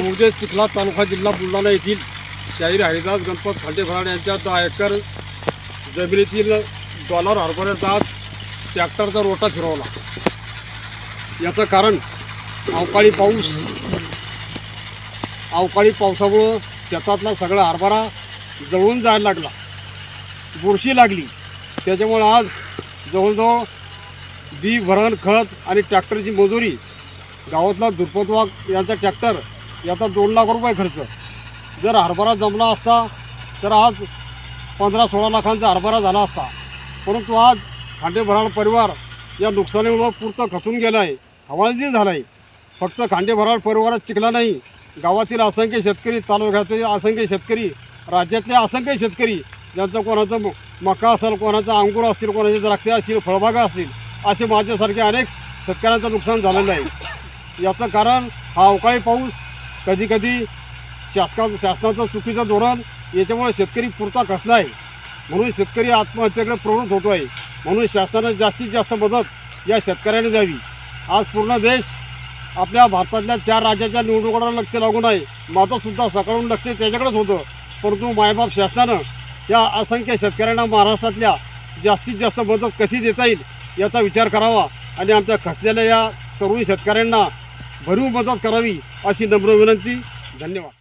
मोजे चिखला तालुका जिल्हा बुलढाणा येथील शाहीर हरिदास गणपत खांडे यांच्या दहा एकर जमिनीतील डॉलर हरभऱ्याचा आज ट्रॅक्टरचा रोटा फिरवला. याचं कारण अवकाळी पाऊस. अवकाळी पावसामुळं शेतातला सगळा हरभरा जळून जायला लागला. बुरशी लागली. त्याच्यामुळं आज जवळजवळ बी भरण खत आणि ट्रॅक्टरची मजुरी गावातला दुर्पत वाघ यांचा ट्रॅक्टर याचा दोन लाख रुपये खर्च. जर हरभरा जमला असता तर आज पंधरा सोळा लाखांचा हरभरा झाला असता. परंतु आज खांडे भराड परिवार या नुकसानीमुळं पुरतं खचून गेलं आहे हवालदिल झाला आहे फक्त खांडे भराड परिवारात चिकला नाही गावातील असंख्य शेतकरी तालुक्यातील असंख्य शेतकरी राज्यातले असंख्य शेतकरी ज्यांचं कोणाचं म- मका असेल कोणाचा अंकुर असतील कोणाचे द्राक्षे असतील फळबागा असतील असे माझ्यासारखे अनेक शेतकऱ्यांचं नुकसान झालेलं आहे. याचं कारण हा अवकाळी पाऊस कधीकधी शासका शासनाचं चुकीचं धोरण याच्यामुळे शेतकरी पुरता खसला आहे म्हणून शेतकरी आत्महत्येकडे प्रवृत्त होतो आहे म्हणून शासनानं जास्तीत जास्त मदत या शेतकऱ्याने द्यावी. आज पूर्ण देश आपल्या भारतातल्या चार राज्याच्या निवडणुकांना लक्ष लागून आहे. माझंसुद्धा सकाळून लक्ष त्याच्याकडेच होतं. परंतु मायबाप शासनानं या असंख्य शेतकऱ्यांना महाराष्ट्रातल्या जास्तीत जास्त मदत कशी देता येईल याचा विचार करावा आणि आमच्या खचलेल्या या तरुण शेतकऱ्यांना भरीव मदत करावी अशी नम्र विनंती. धन्यवाद.